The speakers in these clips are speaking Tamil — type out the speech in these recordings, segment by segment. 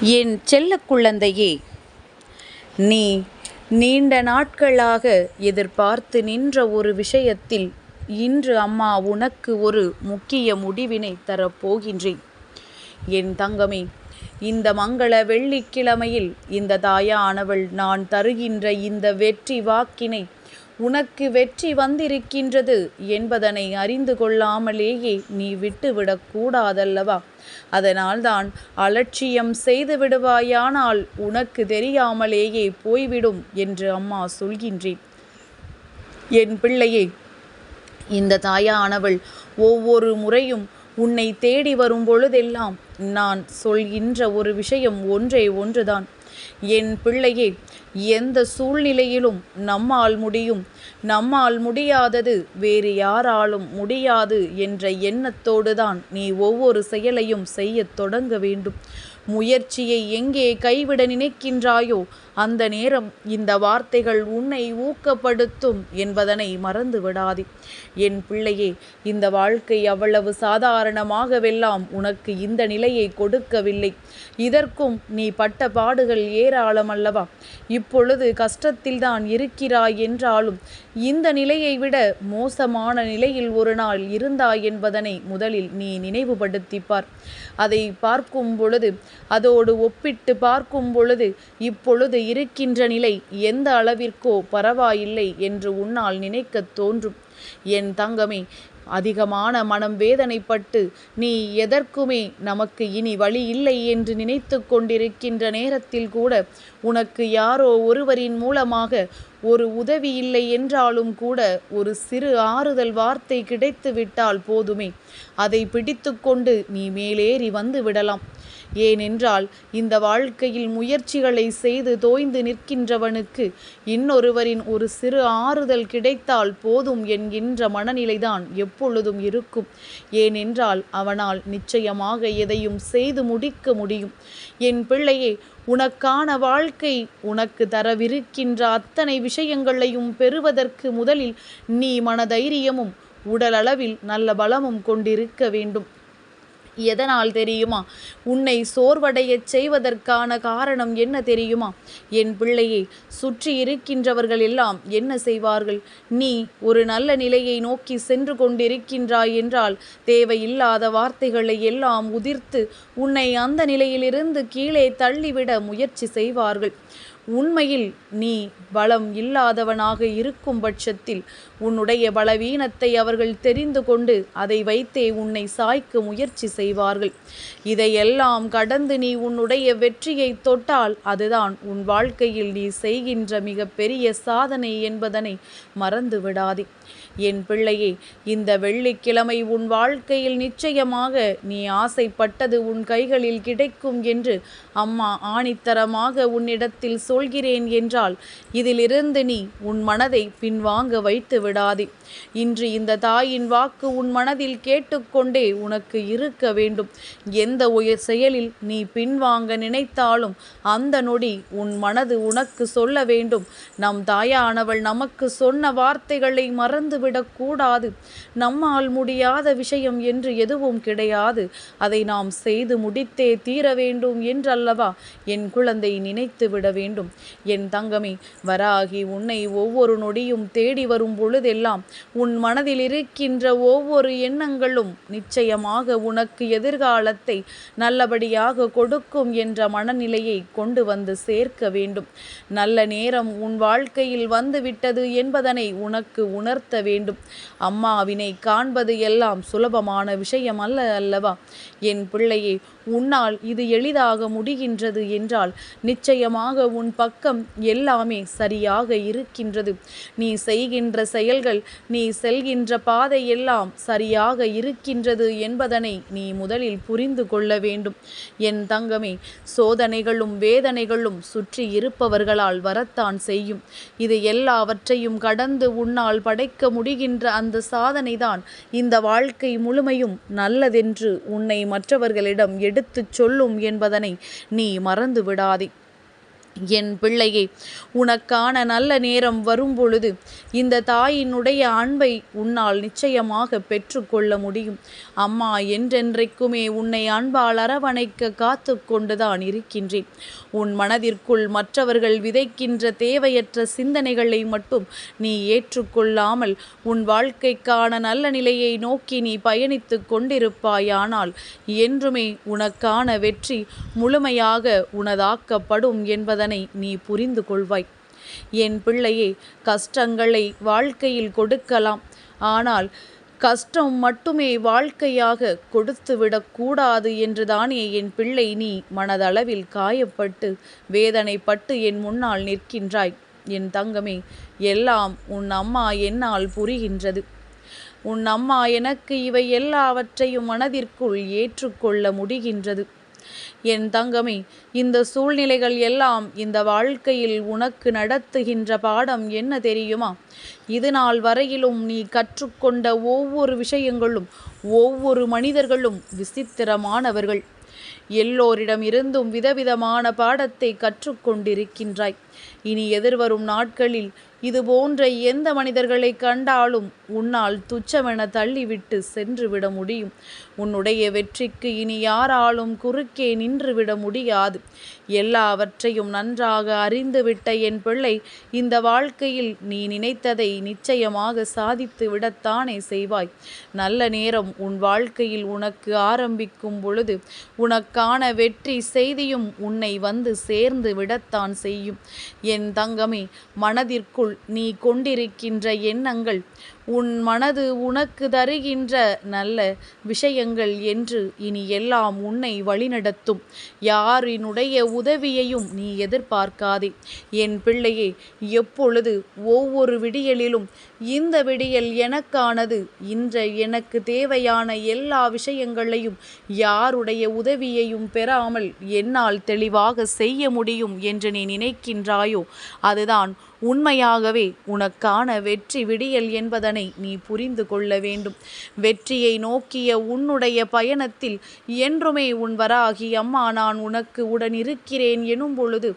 என் செல்ல குழந்தையே நீ நீண்ட நாட்களாக எதிர்பார்த்து நின்ற ஒரு விஷயத்தில் இன்று அம்மா உனக்கு ஒரு முக்கிய முடிவினை தரப்போகின்றேன். என் தங்கமே இந்த மங்கள வெள்ளிக்கிழமையில் இந்த தாயானவள் நான் தருகின்ற இந்த வெற்றி வாக்கினை உனக்கு வெற்றி வந்திருக்கின்றது என்பதனை அறிந்து கொள்ளாமலேயே நீ விட்டுவிடக் கூடாதல்லவா? அதனால்தான் அலட்சியம் செய்து விடுவாயானால் உனக்கு தெரியாமலேயே போய்விடும் என்று அம்மா சொல்கின்றேன். என் பிள்ளையே இந்த தாயானவள் ஒவ்வொரு முறையும் உன்னை தேடி வரும் பொழுதெல்லாம் நான் சொல்கின்ற ஒரு விஷயம் ஒன்றே ஒன்றுதான். என் பிள்ளையே எந்த சூழ்நிலையிலும் நம்மால் முடியும். நம்மால் முடியாதது வேறு யாராலும் முடியாது என்ற எண்ணத்தோடு தான் நீ ஒவ்வொரு செயலையும் செய்யத் தொடங்க வேண்டும். முயற்சியை எங்கே கைவிட நினைக்கின்றாயோ அந்த நேரம் இந்த வார்த்தைகள் உன்னை ஊக்கப்படுத்தும் என்பதனை மறந்து விடாதே என் பிள்ளையே இந்த வாழ்க்கை அவ்வளவு சாதாரணமாகவெல்லாம் உனக்கு இந்த நிலையை கொடுக்கவில்லை. இதற்கும் நீ பட்ட பாடுகள் ஏராளம் அல்லவா? இப்பொழுது கஷ்டத்தில்தான் இருக்கிறாய் என்றாலும் இந்த நிலையை விட மோசமான நிலையில் ஒரு நாள் இருந்தாய் என்பதனை முதலில் நீ நினைவுபடுத்திப்பார். அதை பார்க்கும் பொழுது அதோடு ஒப்பிட்டு பார்க்கும் பொழுது இப்பொழுது இருக்கின்ற நிலை எந்த அளவிற்கோ பரவாயில்லை என்று உன்னால் நினைக்கத் தோன்றும். என் தங்கமே அதிகமான மனம் வேதனைப்பட்டு நீ எதற்குமே நமக்கு இனி வழி இல்லை என்று நினைத்து கொண்டிருக்கின்ற நேரத்தில் கூட உனக்கு யாரோ ஒருவரின் மூலமாக ஒரு உதவி இல்லை என்றாலும் கூட ஒரு சிறு ஆறுதல் வார்த்தை கிடைத்து விட்டால் போதுமே. அதை பிடித்துக்கொண்டு நீ மேலேறி வந்து விடலாம். ஏனென்றால் இந்த வாழ்க்கையில் முயற்சிகளை செய்து தோய்ந்து நிற்கின்றவனுக்கு இன்னொருவரின் ஒரு சிறு ஆறுதல் கிடைத்தால் போதும் என்கின்ற மனநிலைதான் எப்பொழுதும் இருக்கும். ஏனென்றால் அவனால் நிச்சயமாக எதையும் செய்து முடிக்க முடியும். என் பிள்ளையே உனக்கான வாழ்க்கை உனக்கு தரவிருக்கின்ற அத்தனை விஷயங்களையும் பெறுவதற்கு முதலில் நீ மனதைரியமும் உடலளவில் நல்ல பலமும் கொண்டிருக்க வேண்டும். எதனால் தெரியுமா? உன்னை சோர்வடையச் செய்வதற்கான காரணம் என்ன தெரியுமா? என் பிள்ளையை சுற்றி இருக்கின்றவர்கள் எல்லாம் என்ன செய்வார்கள்? நீ ஒரு நல்ல நிலையை நோக்கி சென்று கொண்டிருக்கின்றாய் என்றால் தேவையில்லாத வார்த்தைகளை எல்லாம் உதிர்த்து உன்னை அந்த நிலையிலிருந்து கீழே தள்ளிவிட முயற்சி செய்வார்கள். உண்மையில் நீ பலம் இல்லாதவனாக இருக்கும் பட்சத்தில் உன்னுடைய பலவீனத்தை அவர்கள் தெரிந்து கொண்டு அதை வைத்தே உன்னை சாய்க்க முயற்சி செய்வார்கள். இதையெல்லாம் கடந்து நீ உன்னுடைய வெற்றியை தொட்டால் அதுதான் உன் வாழ்க்கையில் நீ செய்கின்ற மிக பெரிய சாதனை என்பதனை மறந்து விடாதே என் பிள்ளையே இந்த வெள்ளிக்கிழமை உன் வாழ்க்கையில் நிச்சயமாக நீ ஆசைப்பட்டது உன் கைகளில் கிடைக்கும் என்று அம்மா ஆணித்தரமாக உன்னிடத்தில் சொல்கிறேன் என்றால் இதிலிருந்து நீ உன் மனதை பின்வாங்க வைத்து விடாதே. இன்று இந்த தாயின் வாக்கு உன் மனதில் கேட்டுக்கொண்டே உனக்கு இருக்க வேண்டும். எந்த உயர் செயலில் நீ பின்வாங்க நினைத்தாலும் அந்த நொடி உன் மனது உனக்கு சொல்ல வேண்டும். நம் தாயானவள் நமக்கு சொன்ன வார்த்தைகளை மறந்து விடக்கூடாது. நம்மால் முடியாத விஷயம் என்று எதுவும் கிடையாது. அதை நாம் செய்து முடித்தே தீர வேண்டும் என்றல்லவா? என் குழந்தை நினைத்து விட வேண்டும். என் தங்கமே வராகி உன்னை ஒவ்வொரு நொடியும் தேடி வரும் பொழுதெல்லாம் உன் மனதில் இருக்கின்ற ஒவ்வொரு எண்ணங்களும் நிச்சயமாக உனக்கு எதிர்காலத்தை நல்லபடியாக கொடுக்கும் என்ற மனநிலையை கொண்டு வந்து சேர்க்க வேண்டும். நல்ல நேரம் உன் வாழ்க்கையில் வந்துவிட்டது என்பதனை உனக்கு உணர்த்த வேண்டும் அம்மாவினை காண்பது எல்லாம் சுலபமான விஷயம் அல்ல அல்லவா? என் பிள்ளையே உன்னால் இது எளிதாக முடிகின்றது என்றால் நிச்சயமாக உன் பக்கம் எல்லாமே சரியாக இருக்கின்றது. நீ செய்கின்ற செயல்கள் நீ செல்கின்ற பாதை எல்லாம் சரியாக இருக்கின்றது என்பதனை நீ முதலில் புரிந்து கொள்ள வேண்டும். என் தங்கமே சோதனைகளும் வேதனைகளும் சுற்றி இருப்பவர்களால் வரத்தான் செய்யும். இது எல்லாவற்றையும் கடந்து உன்னால் படைக்க முடிகின்ற அந்த சாதனைதான். இந்த வாழ்க்கை முழுமையும் நல்லதென்று உன்னை மற்றவர்களிடம் எடுத்துச் சொல்லும் என்பதனை நீ மறந்து விடாதே என் பிள்ளையே உனக்கான நல்ல நேரம் வரும்பொழுது இந்த தாயினுடைய அன்பை உன்னால் நிச்சயமாக பெற்றுக்கொள்ள முடியும். அம்மா என்றென்றைக்குமே உன்னை அன்பால் அரவணைக்க காத்து கொண்டுதான் இருக்கின்றேன். உன் மனதிற்குள் மற்றவர்கள் விதைக்கின்ற தேவையற்ற சிந்தனைகளை மட்டும் நீ ஏற்றுக்கொள்ளாமல் உன் வாழ்க்கைக்கான நல்ல நிலையை நோக்கி நீ பயணித்து கொண்டிருப்பாயானால் என்றுமே உனக்கான வெற்றி முழுமையாக உனதாக்கப்படும் என்பதன் அதனை நீ புரிந்து கொள்வாய். என் பிள்ளையே கஷ்டங்களை வாழ்க்கையில் கொடுக்கலாம். ஆனால் கஷ்டம் மட்டுமே வாழ்க்கையாக கொடுத்துவிடக்கூடாது என்றுதானே என் பிள்ளை நீ மனதளவில் காயப்பட்டு வேதனைப்பட்டு என் முன்னால் நிற்கின்றாய். என் தங்கமே எல்லாம் உன் அம்மா என்னால் புரிகின்றது. உன் அம்மா எனக்கு இவை எல்லாவற்றையும் மனதிற்குள் ஏற்றுக்கொள்ள முடிகின்றது. என் தங்கமே இந்த சூழ்நிலைகள் எல்லாம் இந்த வாழ்க்கையில் உனக்கு நடத்துகின்ற பாடம் என்ன தெரியுமா? இது நாள் வரையிலும் நீ கற்றுக்கொண்ட ஒவ்வொரு விஷயங்களும் ஒவ்வொரு மனிதர்களும் விசித்திரமானவர்கள். எல்லோரிடம் இருந்தும் விதவிதமான பாடத்தை கற்றுக்கொண்டிருக்கின்றாய். இனி எதிர்வரும் நாட்களில் இது போன்ற எந்த மனிதர்களை கண்டாலும் உன்னால் துச்சமென தள்ளிவிட்டு சென்றுவிட முடியும். உன்னுடைய வெற்றிக்கு இனி யாராலும் குறுக்கே நின்றுவிட முடியாது. எல்லாவற்றையும் நன்றாக அறிந்துவிட்ட என் பிள்ளை இந்த வாழ்க்கையில் நீ நினைத்ததை நிச்சயமாக சாதித்து விடத்தானே செய்வாய். நல்ல நேரம் உன் வாழ்க்கையில் உனக்கு ஆரம்பிக்கும் பொழுது உனக்கான வெற்றி செய்தியும் உன்னை வந்து சேர்ந்து விடத்தான் செய்யும். என் தங்கமே மனதிற்குள் நீ கொண்டிருக்கின்ற எண்ணங்கள் உன் மனது உனக்கு தருகின்ற நல்ல விஷயங்கள் என்று இனி எல்லாம் உன்னை வழிநடத்தும். யாரினுடைய உதவியையும் நீ எதிர்பார்க்காதே. என் பிள்ளையே எப்பொழுது ஒவ்வொரு விடியலிலும் இந்த விடியல் எனக்கானது இன்ற எனக்கு தேவையான எல்லா விஷயங்களையும் யாருடைய உதவியையும் பெறாமல் என்னால் தெளிவாக செய்ய முடியும் என்று நீ நினைக்கின்றாயோ அதுதான் உண்மையாகவே உனக்கான வெற்றி விடியல் என்பதனை நீ புரிந்து கொள்ள வேண்டும். வெற்றியை நோக்கிய உன்னுடைய பயணத்தில் என்றுமே உன் வராகி அம்மா நான் உனக்கு உடன் இருக்கிறேன் எனும் பொழுது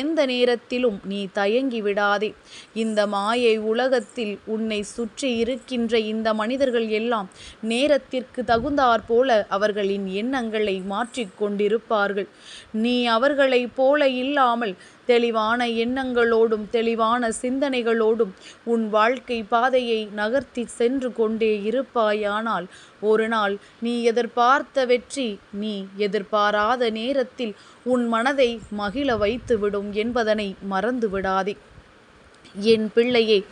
எந்த நேரத்திலும் நீ தயங்கி விடாதே. இந்த மாயை உலகத்தில் உன்னை சுற்றி இருக்கின்ற இந்த மனிதர்கள் எல்லாம் நேரத்திற்கு தகுந்தாற் போல அவர்களின் எண்ணங்களை மாற்றிக்கொண்டிருப்பார்கள் நீ அவர்களைப் போல இல்லாமல் தெளிவான எண்ணங்களோடும் தெளிவான சிந்தனைகளோடும் உன் வாழ்க்கை பாதையை நகர்த்தி சென்று கொண்டே இருப்பாயானால் ஒரு நாள் நீ எதிர்பார்த்த வெற்றி நீ எதிர்பாராத நேரத்தில் உன் மனதை மகிழ வைத்துவிடும் என்பதனை மறந்து விடாதே என் பிள்ளையே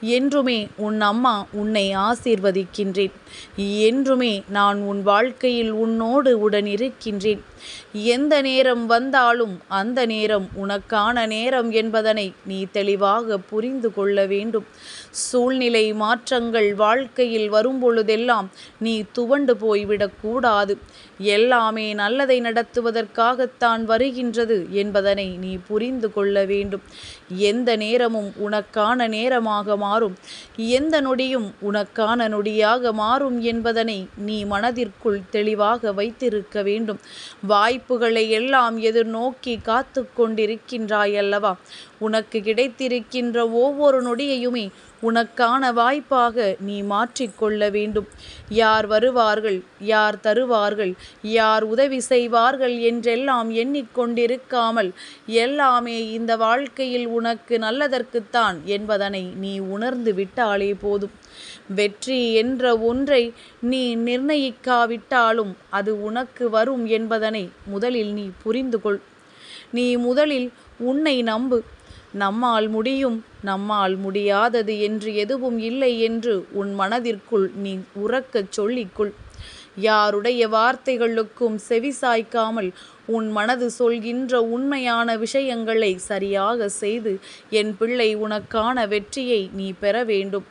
என்றுமே உன் அம்மா உன்னை ஆசீர்வதிக்கின்றேன். என்றுமே நான் உன் வாழ்க்கையில் உன்னோடு உடன் இருக்கின்றேன். எந்த நேரம் வந்தாலும் அந்த நேரம் உனக்கான நேரம் என்பதனை நீ தெளிவாக புரிந்து கொள்ள வேண்டும். சூழ்நிலை மாற்றங்கள் வாழ்க்கையில் வரும்பொழுதெல்லாம் நீ துவண்டு போய்விடக்கூடாது. எல்லாமே நல்லதை நடத்துவதற்காகத்தான் வருகின்றது என்பதனை நீ புரிந்து கொள்ள வேண்டும். எந்த நேரமும் உனக்கான நேரமாக மாறும். எந்த நொடியும் உனக்கான நொடியாக மாறும் என்பதனை நீ மனதிற்குள் தெளிவாக வைத்திருக்க வேண்டும். வாய்ப்புகளை எல்லாம் எதிர்நோக்கி காத்து கொண்டிருக்கின்றாய் அல்லவா உனக்கு கிடைத்திருக்கின்ற ஒவ்வொரு நொடியையுமே உனக்கான வாய்ப்பாக நீ மாற்றிக்கொள்ள வேண்டும். யார் வருவார்கள் யார் தருவார்கள் யார் உதவி செய்வார்கள் என்றெல்லாம் எண்ணிக்கொண்டிருக்காமல் எல்லாமே இந்த வாழ்க்கையில் உனக்கு நல்லதற்குத்தான் என்பதனை நீ உணர்ந்து விட்டாலே போதும். வெற்றி என்ற ஒன்றை நீ நிர்ணயிக்காவிட்டாலும் அது உனக்கு வரும் என்பதனை முதலில் நீ புரிந்து கொள் நீ முதலில் உன்னை நம்பு. நம்மால் முடியும் நம்மால் முடியாதது என்று எதுவும் இல்லை என்று உன் மனதிற்குள் நீ உறக்கச் சொல்லிக்கொள். யாருடைய வார்த்தைகளுக்கும் செவிசாய்க்காமல் உன் மனது சொல்கின்ற உண்மையான விஷயங்களை சரியாக செய்து என் பிள்ளை உனக்கான வெற்றியை நீ பெற வேண்டும்.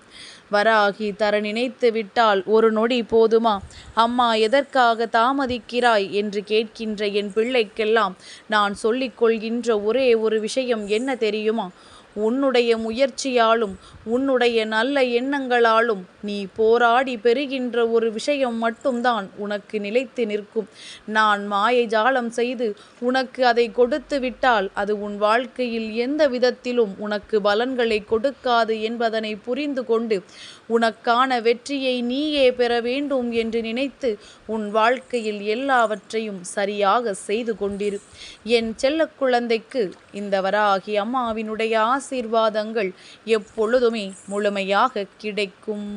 வராகி தர நினைத்து விட்டால் ஒரு நொடி போதுமா? அம்மா எதற்காக தாமதிக்கிறாய்? என்று கேட்கின்ற என் பிள்ளைக்கெல்லாம் நான் சொல்லிக் கொள்கின்ற ஒரே ஒரு விஷயம் என்ன தெரியுமா? உன்னுடைய முயற்சியாலும் உன்னுடைய நல்ல எண்ணங்களாலும் நீ போராடி பெறுகின்ற ஒரு விஷயம் மட்டும்தான் உனக்கு நிலைத்து நிற்கும். நான் மாயை ஜாலம் செய்து உனக்கு அதை கொடுத்து விட்டால் அது உன் வாழ்க்கையில் எந்த விதத்திலும் உனக்கு பலன்களை கொடுக்காது என்பதனை புரிந்து கொண்டு உனக்கான வெற்றியை நீயே பெற வேண்டும் என்று நினைத்து உன் வாழ்க்கையில் எல்லாவற்றையும் சரியாக செய்து கொண்டிரு. என் செல்ல குழந்தைக்கு இந்த வராகி அம்மாவினுடைய ஆசீர்வாதங்கள் எப்பொழுதுமே முழுமையாக கிடைக்கும்.